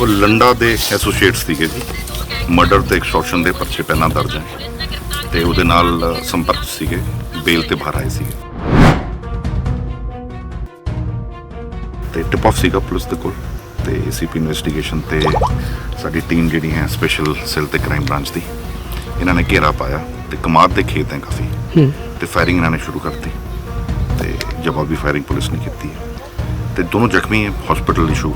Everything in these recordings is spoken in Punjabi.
ਉਹ ਲੰਡਾ ਦੇ ਐਸੋਸੀਏਟਸ ਸੀਗੇ ਜੀ। ਮਰਡਰ ਤੇ ਐਕਸਟੋਰਸ਼ਨ ਦੇ ਪਰਚੇ ਪਹਿਲਾਂ ਦਰਜ ਹੈ। ਤੇ ਉਹਦੇ ਨਾਲ ਸੰਪਰਕ ਸੀਗੇ ਬੇਲ ਤੇ ਬਾਹਰ ਆਏ ਸੀਗੇ। ਤੇ ਟਿਪ ਆਫ ਸੀਗਾ ਪੁਲਿਸ ਦੇ ਕੋਲ। ਤੇ ਏਸੀਪੀ ਇਨਵੈਸਟੀਗੇਸ਼ਨ ਤੇ ਸਾਡੀ ਟੀਮ ਜਿਹੜੀ ਹੈ ਸਪੈਸ਼ਲ ਸੈੱਲ ਤੇ ਕ੍ਰਾਈਮ ਬ੍ਰਾਂਚ ਦੀ ਇਹਨਾਂ ਨੇ ਘੇਰਾ ਪਾਇਆ ਤੇ ਕਮਾਦ ਦੇ ਖੇਤ ਹੈ ਕਾਫੀ। ਤੇ ਫਾਇਰਿੰਗ ਇਹਨਾਂ ਨੇ ਸ਼ੁਰੂ ਕਰਤੀ। ਤੇ ਜਵਾਬੀ ਫਾਇਰਿੰਗ ਪੁਲਿਸ ਨੇ ਕੀਤੀ ਤੇ ਦੋਨੋਂ ਜ਼ਖਮੀ ਹੈ ਹਸਪੀਟਲ ਇਸ਼ੂ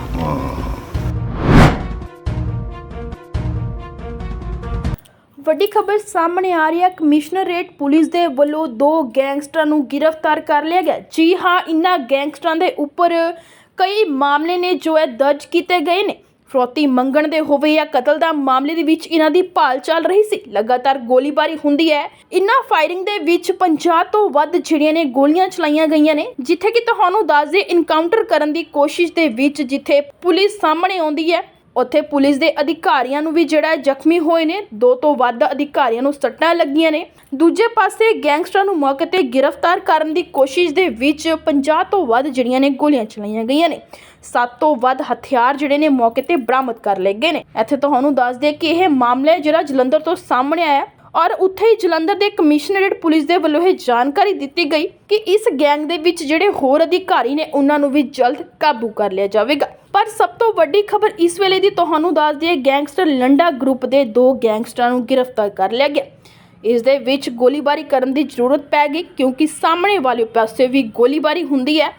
ਵੱਡੀ ਖਬਰ ਸਾਹਮਣੇ ਆ ਰਹੀ ਹੈ। ਕਮਿਸ਼ਨਰੇਟ ਪੁਲਿਸ ਦੇ ਵੱਲੋਂ ਦੋ ਗੈਂਗਸਟਰਾਂ ਨੂੰ ਗ੍ਰਿਫਤਾਰ ਕਰ ਲਿਆ ਗਿਆ। ਜੀ ਹਾਂ, ਇਨ੍ਹਾਂ ਗੈਂਗਸਟਰਾਂ ਦੇ ਉੱਪਰ ਕਈ ਮਾਮਲੇ ਨੇ ਜੋ ਹੈ ਦਰਜ ਕੀਤੇ ਗਏ ਨੇ। ਫਰੋਤੀ ਮੰਗਣ ਦੇ ਹੋਵੇ ਜਾਂ ਕਤਲ ਦਾ ਮਾਮਲੇ ਦੇ ਵਿੱਚ ਇਹਨਾਂ ਦੀ ਭਾਲ ਚੱਲ ਰਹੀ ਸੀ। ਲਗਾਤਾਰ ਗੋਲੀਬਾਰੀ ਹੁੰਦੀ ਹੈ। ਇਨ੍ਹਾਂ ਫਾਇਰਿੰਗ ਦੇ ਵਿੱਚ 50 ਤੋਂ ਵੱਧ ਜਿਹੜੀਆਂ ਨੇ ਗੋਲੀਆਂ ਚਲਾਈਆਂ ਗਈਆਂ ਨੇ, ਜਿੱਥੇ ਕਿ ਤੁਹਾਨੂੰ ਦੱਸ ਦੇ ਇਨਕਾਊਂਟਰ ਕਰਨ ਦੀ ਕੋਸ਼ਿਸ਼ ਦੇ ਵਿੱਚ ਜਿੱਥੇ ਪੁਲਿਸ ਸਾਹਮਣੇ ਆਉਂਦੀ ਹੈ। ਉੱਥੇ ਪੁਲਿਸ ਦੇ ਅਧਿਕਾਰੀਆਂ ਨੂੰ ਵੀ ਜਿਹੜਾ ਜ਼ਖਮੀ ਹੋਏ ਨੇ, ਦੋ ਤੋਂ ਵੱਧ ਅਧਿਕਾਰੀਆਂ ਨੂੰ ਸੱਟਾਂ ਲੱਗੀਆਂ ਨੇ। ਦੂਜੇ ਪਾਸੇ ਗੈਂਗਸਟਰਾਂ ਨੂੰ ਮੌਕੇ ਤੇ ਗ੍ਰਿਫਤਾਰ ਕਰਨ ਦੀ ਕੋਸ਼ਿਸ਼ ਦੇ ਵਿੱਚ 50 ਤੋਂ ਵੱਧ ਜਿਹੜੀਆਂ ਨੇ ਗੋਲੀਆਂ ਚਲਾਈਆਂ ਗਈਆਂ ਨੇ। ਸੱਤ ਤੋਂ ਵੱਧ ਹਥਿਆਰ ਜਿਹੜੇ ਨੇ ਮੌਕੇ ਤੇ ਬਰਾਮਦ ਕਰ ਲਏ ਗਏ ਨੇ। ਇੱਥੇ ਤੁਹਾਨੂੰ ਦੱਸ ਦਈਏ ਕਿ ਇਹ ਮਾਮਲਾ ਜਿਹੜਾ ਜਲੰਧਰ ਤੋਂ ਸਾਹਮਣੇ ਆਇਆ ਔਰ ਉੱਥੇ ਹੀ ਜਲੰਧਰ ਦੇ ਕਮਿਸ਼ਨਰੇਟ ਪੁਲਿਸ ਦੇ ਵੱਲੋਂ ਇਹ ਜਾਣਕਾਰੀ ਦਿੱਤੀ ਗਈ ਕਿ ਇਸ ਗੈਂਗ ਦੇ ਵਿੱਚ ਜਿਹੜੇ ਹੋਰ ਅਧਿਕਾਰੀ ਨੇ, ਉਹਨਾਂ ਨੂੰ ਵੀ ਜਲਦ ਕਾਬੂ ਕਰ ਲਿਆ ਜਾਵੇਗਾ। ਪਰ ਸਭ ਤੋਂ ਵੱਡੀ ਖਬਰ ਇਸ ਵੇਲੇ ਦੀ ਤੁਹਾਨੂੰ ਦੱਸ ਦਈਏ, ਗੈਂਗਸਟਰ ਲੰਡਾ ਗਰੁੱਪ ਦੇ ਦੋ ਗੈਂਗਸਟਰਾਂ ਨੂੰ ਗ੍ਰਿਫਤਾਰ ਕਰ ਲਿਆ ਗਿਆ। ਇਸ ਦੇ ਵਿੱਚ ਗੋਲੀਬਾਰੀ ਕਰਨ ਦੀ ਜ਼ਰੂਰਤ ਪੈ ਗਈ, ਕਿਉਂਕਿ ਸਾਹਮਣੇ ਵਾਲੇ ਪਾਸੇ ਵੀ ਗੋਲੀਬਾਰੀ ਹੁੰਦੀ ਹੈ।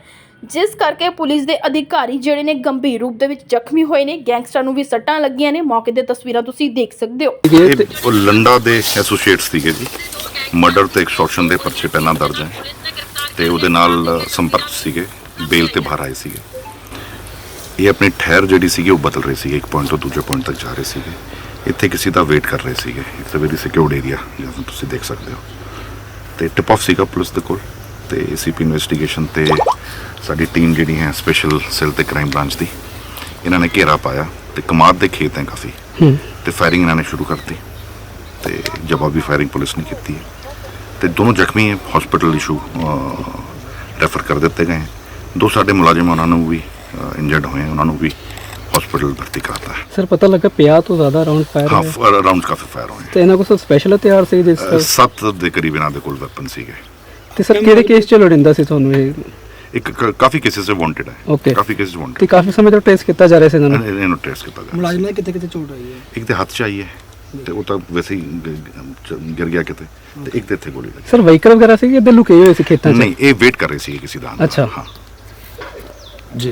ਜਿਸ ਕਰਕੇ ਪੁਲਿਸ ਦੇ ਅਧਿਕਾਰੀ ਜਿਹੜੇ ਨੇ ਗੰਭੀਰ ਰੂਪ ਦੇ ਵਿੱਚ ਜ਼ਖਮੀ ਹੋਏ ਨੇ। ਗੈਂਗਸਟਰਾਂ ਨੂੰ ਵੀ ਸੱਟਾਂ ਲੱਗੀਆਂ ਨੇ। ਮੌਕੇ ਦੇ ਤਸਵੀਰਾਂ ਤੁਸੀਂ ਦੇਖ ਸਕਦੇ ਹੋ। ਇਹ ਉਹ ਲੰਡਾ ਦੇ ਐਸੋਸੀਏਟਸ ਸੀਗੇ ਜੀ। ਮਰਡਰ ਤੇ ਐਕਸਟੋਰਸ਼ਨ ਦੇ ਪਰਚੇ ਪਹਿਲਾਂ ਦਰਜ ਹੈ। ਤੇ ਉਹਦੇ ਨਾਲ ਸੰਪਰਕ ਸੀਗੇ। ਬੇਲ ਤੇ ਬਾਹਰ ਆਏ ਸੀਗੇ। ਇਹ ਆਪਣੀ ਠਹਿਰ ਜਿਹੜੀ ਸੀਗੀ ਉਹ ਬਦਲ ਰਹੇ ਸੀਗੇ ਇੱਕ ਪੁਆਇੰਟ ਤੋਂ ਦੂਜੇ ਪੁਆਇੰਟ ਤੱਕ ਜਾ ਰਹੇ ਸੀਗੇ। ਇੱਥੇ ਕਿਸੇ ਦਾ ਵੇਟ ਕਰ ਰਹੇ ਸੀਗੇ। It's a very secured area ਜਿਵੇਂ ਤੁਸੀਂ ਦੇਖ ਸਕਦੇ ਹੋ। ਤੇ ਟਿਪ ਆਫ ਸੀਗਾ ਪੁਲਿਸ ਦੇ ਕੋਲ ਤੇ ਏਸੀਪੀ ਇਨਵੈਸਟੀਗੇਸ਼ਨ ਤੇ ਸਾਡੀ ਟੀਮ ਜਿਹੜੀ ਹੈ ਸਪੈਸ਼ਲ ਸੈੱਲ ਤੇ ਕ੍ਰਾਈਮ ਬ੍ਰਾਂਚ ਦੀ ਇਹਨਾਂ ਨੇ ਘੇਰਾ ਪਾਇਆ ਤੇ ਕਮਾਦ ਦੇ ਖੇਤ ਹੈ ਕਾਫੀ। ਤੇ ਫਾਇਰਿੰਗ ਇਹਨਾਂ ਨੇ ਸ਼ੁਰੂ ਕਰਤੀ। ਤੇ ਜਵਾਬੀ ਫਾਇਰਿੰਗ ਪੁਲਿਸ ਨੇ ਕੀਤੀ ਹੈ। ਤੇ ਦੋਨੋਂ ਜ਼ਖਮੀ ਹੈ ਹਸਪੀਟਲ ਇਸ਼ੂ ਰੈਫਰ ਕਰ ਦਿੱਤੇ ਗਏ। ਦੋ ਸਾਡੇ ਮੁਲਾਜ਼ਮ ਉਹਨਾਂ ਨੂੰ ਵੀ ਇੰਜਰਡ ਹੋਏ ਉਹਨਾਂ ਨੂੰ ਵੀ ਹਸਪੀਟਲ ਭਰਤੀ ਕਰਤਾ ਹੈ। ਸਰ ਪਤਾ ਲੱਗਾ 50 ਤੋਂ ਜ਼ਿਆਦਾ ਰਾਉਂਡ ਫਾਇਰ ਹਾਂ ਹੋਏ ਰਾਉਂਡ ਕਾਫੀ ਫਾਇਰ ਹੋਏ ਤੇ ਇਹਨਾਂ ਕੋਲ ਸਪੈਸ਼ਲ ਹਥਿਆਰ ਸੀ ਜਿਸ ਅ, ਤਰ੍ਹਾਂ ਸੱਤ ਦੇ ਕਰੀਬ ਇਹਨਾਂ ਦੇ ਕੋਲ ਵੈਪਨ ਸੀਗੇ। ਤੇ ਸਰ ਕਿਹੜੇ ਕੇਸ ਚ ਲੋੜਿੰਦਾ ਸੀ ਤੁਹਾਨੂੰ ਇਹ? ਇੱਕ ਕ- ਕਾਫੀ ਕੇਸਿਸ ਵਾਂਟਡ ਹੈ। Okay. ਕਾਫੀ ਕੇਸਿਸ ਤੇ ਵਾਂਟਡ ਕਾਫੀ ਸਮੇਂ ਤੋਂ ਟ੍ਰੇਸ ਕੀਤਾ ਜਾ ਰਿਹਾ ਸੀ ਇਹਨਾਂ ਨੂੰ? ਇਹਨੂੰ ਟ੍ਰੇਸ ਕੀਤਾ ਗਿਆ ਮੁਲਾਜ਼ਮਾਂ ਦੇ ਕਿਤੇ ਕਿਤੇ ਚੋਟ ਆਈ ਹੈ? ਇੱਕ ਤੇ ਹੱਥ ਚ ਆਈ ਹੈ ਤੇ ਉਹ ਤਾਂ ਵੈਸੇ ਹੀ ਗ- ਗ- ਚ- ਗਿਰ ਗਿਆ ਕਿਤੇ। ਤੇ ਇੱਕ ਤੇ ਇੱਥੇ ਗੋਲੀ ਲੱਗੀ। ਸਰ ਵਹੀਕਲ ਵਗੈਰਾ ਸੀ ਕਿ ਇੱਧਰ ਲੁਕੇ ਹੋਏ ਸੀ ਖੇਤਾਂ 'ਚ? ਨਹੀਂ ਇਹ ਵੇਟ ਕਰ ਰਹੇ ਸੀ ਕਿਸੇ ਦਾ। ਅੱਛਾ। ਹਾਂ। ਜੀ।